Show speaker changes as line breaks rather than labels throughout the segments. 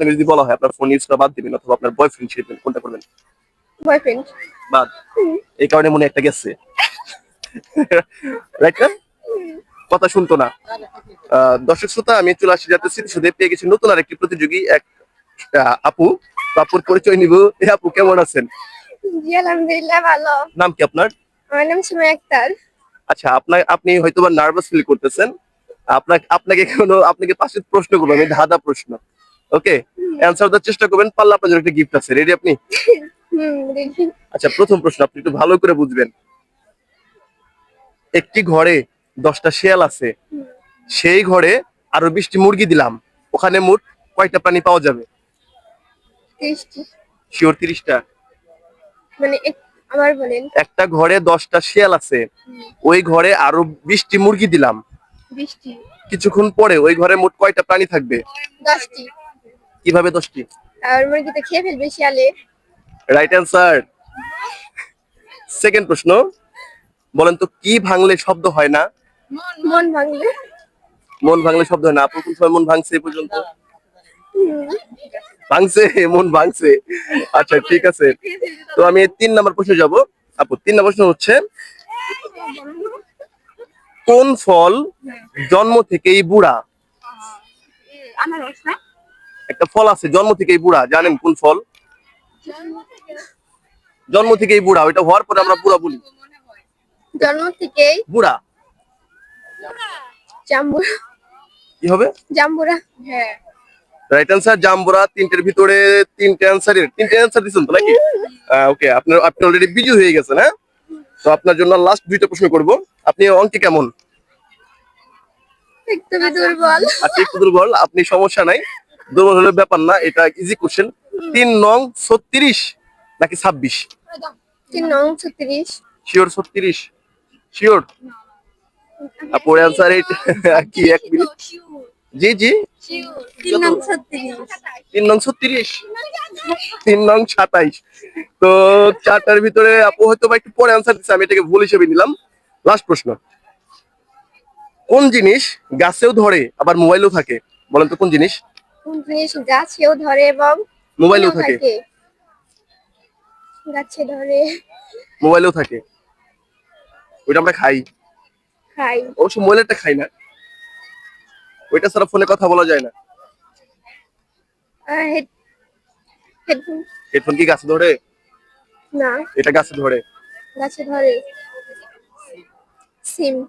আপনাকে যদি বলা হয় আপনার ফোন ইউজ করা বাদ দিবেন অথবা আপনার বয়ফ্রেন্ড ছেড়ে দিবেন কোনটা করবেন?
বয়ফ্রেন্ড
বাদ। এই কারণে মনে একটা গেছে। রাইট না কথা শুনতো না। দর্শক শ্রোতা আমি চলে আসছি যাতে স্মৃতিসৌধে। পেয়ে গেছি নতুন আরেকটি প্রতিযোগী এক আপু। আপুর পরিচয় নিব। এই আপু কেমন আছেন?
জি আলহামদুলিল্লাহ ভালো।
নাম কি আপনার?
আমার নাম সুমাই আক্তার।
আচ্ছা আপনার আপনি হয়তো বা নার্ভাস ফিল করতেছেন। আপনাকে আপনাকে কোনো আপনাকে পাশে প্রশ্ন করব আমি ধাঁধা প্রশ্ন। ওকে অ্যান্সার দেওয়ার চেষ্টা করবেন। পারলে আপনার জন্য একটা গিফট আছে। রেডি আপনি? আচ্ছা প্রথম প্রশ্ন আপনি একটু ভালো করে বুঝবেন। একটি ঘরে দশটা শিয়াল আছে। সেই ঘরে আরও বিশটি মুরগি দিলাম। ওখানে মোট কয়টা প্রাণী পাওয়া যাবে? শিওর তিরিশটা?
মানে আবার বলেন।
একটা ঘরে দশটা শিয়াল আছে। ওই ঘরে আরও বিশটি মুরগি দিলাম। কিছুক্ষণ পরে ওই ঘরে মোট কয়টা প্রাণী থাকবে?
দশটি।
কীভাবে দশটি?
আর মুরগি তো খেয়ে ফেলবে শিয়ালে।
রাইট অ্যান্সার সেকেন্ড প্রশ্ন বলেন তো কি ভাঙলে শব্দ হয় না?
মন ভাঙলে।
মন ভাঙলে শব্দ হয় না। আপু কোন সময় মন ভাঙছে এ পর্যন্ত? ভাঙছে মন ভাঙছে। আচ্ছা ঠিক আছে। তো আমি তিন নম্বর প্রশ্ন যাব। আপু তিন নম্বর প্রশ্ন হচ্ছে কোন ফল জন্ম থেকেই বুড়া?
আনারস না?
একটা ফল আছে জন্ম থেকেই বুড়া জানেন কোন ফল? জন্ম থেকেই বুড়া ওইটা হওয়ার পরে আমরা বুড়া বলি।
জন্ম থেকেই
বুড়া?
জাম্বুরা।
কি হবে?
জাম্বুরা। হ্যাঁ।
রাইট অ্যান্সার জাম্বুরা তিনটের ভিতরে তিনটে অ্যান্সারের তিনটে অ্যান্সার দিচ্ছেন তো নাকি? ওকে আপনার আপনি অলরেডি বিজি হয়ে গেছেন হ্যাঁ? তো আপনার জন্য লাস্ট দুইটা প্রশ্ন করব। আপনি অঙ্কে কেমন?
দুর্বল।
একটু দুর্বল আপনি সমস্যা নাই। দুর্বল হলে ব্যাপার না এটা ইজি কোশ্চেন তিন নং ছত্রিশ নাকি ছাব্বিশ?
তিন নং ছত্রিশ।
শিওর ছত্রিশ। শিওর আপুর অ্যান্সার এইট কি এক মিনিট জি জি।
তিন নং ছত্রিশ।
তিন নং সাতাইশ। তো চারটার ভিতরে আপু হয়তো বা একটু পরে অ্যান্সার দিচ্ছে আমি এটাকে ভুল হিসেবে নিলাম। লাস্ট প্রশ্ন। কোন জিনিস গাছেও ধরে আবার মোবাইলেও থাকে? বলেন তো কোন জিনিস?
জিনিস গাছেও ধরে এবং
মোবাইলেও থাকে।
গাছে ধরে।
মোবাইলেও থাকে। ওইটা আমরা খাই।
খাই।
অবশ্য মোবাইলেরটা খাই না। ওইটা ছাড়া ফোনে কথা বলা যায় না।
হেডফোন।
কি গাছে ধরে?
না।
এটা গাছে ধরে।
গাছে ধরে। সিম।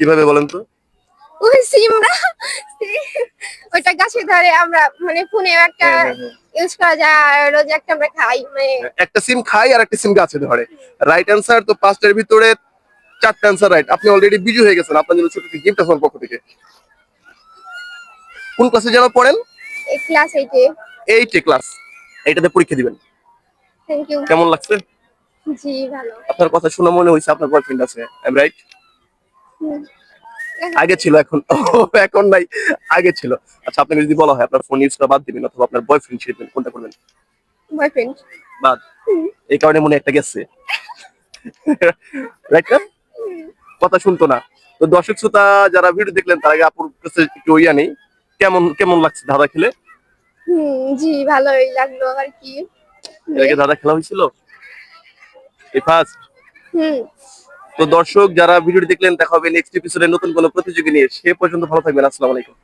কীভাবে বলেন তো?
ওই সিম সিম। ধরে আমরা মানে ফোনে একটা
হ্যাঁ, হ্যাঁ, হ্যাঁ।
ইউজ করা যায় আর রোজ একটা আমরা খাই মানে
একটা সিম খাই আর একটা সিম গাছে ধরে। রাইট অ্যান্সার তো পাঁচটার ভিতরে চারটা অ্যান্সার রাইট আপনি অলরেডি বিজু হয়ে গেছেন আপনার জন্য ছোট গিফট আছে পক্ষ থেকে। কোন ক্লাসে যেন পড়েন?
এই ক্লাস এইটে।
এইটে ক্লাস এইটাতে পরীক্ষা দিবেন।
থ্যাংক ইউ
কেমন লাগছে?
জি ভালো।
আপনার কথা শুনে মনে হয়েছে আপনার বয়ফ্রেন্ড আছে আই এম
রাইট।
আগে ছিল এখন এখন নাই আগে ছিল। আচ্ছা আপনাকে যদি বলা হয় আপনার ফোন ইউজ করা বাদ দিবেন অথবা আপনার বয়ফ্রেন্ড ছেড়ে দিবেন কোনটা করবেন?
বয়ফ্রেন্ড
বাদ। এই কারণে মনে একটা গেছে। রাইট না? কথা শুনতো না। তো দর্শক শ্রোতা যারা ভিডিও দেখলেন তার আগে আপুর কাছে একটু ইয়া নেই। কেমন কেমন লাগছে ধাঁধা খেলে?
হুম জি ভালোই লাগল আর কি।
এর আগে ধাঁধা খেলা হয়েছিল? এই ফার্স্ট
হুম।
তো দর্শক, যারা ভিডিওটি দেখলেন, দেখা হবে নেক্সট এপিসোডে নতুন কোনো প্রতিযোগী নিয়ে। সে পর্যন্ত ভালো থাকবেন। আসসালামু আলাইকুম।